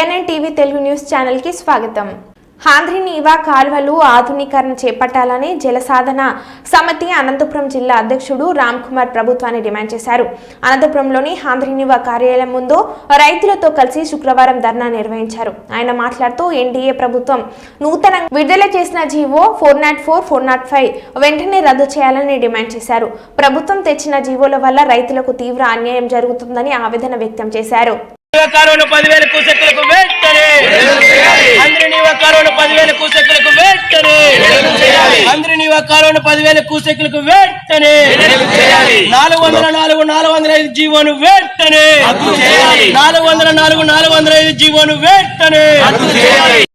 NN TV Telugu news ఛానల్కి స్వాగతం. ఆంధ్రి నీవా కాల్వలు ఆధునీకరణ చేపట్టాలని జలసాధన సమితి అనంతపురం జిల్లా అధ్యక్షుడు రామ్ కుమార్ ప్రభుత్వాన్ని డిమాండ్ చేశారు. అనంతపురంలోని ఆంధ్రి నీవా కార్యాలయం ముందు రైతులతో కలిసి శుక్రవారం ధర్నా నిర్వహించారు. ఆయన మాట్లాడుతూ ఎన్డీఏ ప్రభుత్వం నూతనంగా విడుదల చేసిన GO four nought four four nought five వెంటనే రద్దు చేయాలని డిమాండ్ చేశారు. ప్రభుత్వం తెచ్చిన జీవోల వల్ల రైతులకు తీవ్ర అన్యాయం జరుగుతుందని ఆవేదన వ్యక్తం చేశారు. కరోనా పదివేల కూసెక్కులకు వెంటనే అందరినీ కరోనా పదివేల కూసెక్కులకు వెంటనే అందరినీ కరోనా పదివేల కూసెక్కులకు వెంటనే నాలుగు వందల నాలుగు నాలుగు వందల ఐదు జీవోను వెంటనే నాలుగు వందల నాలుగు నాలుగు వందల ఐదు జీవోను వెంటనే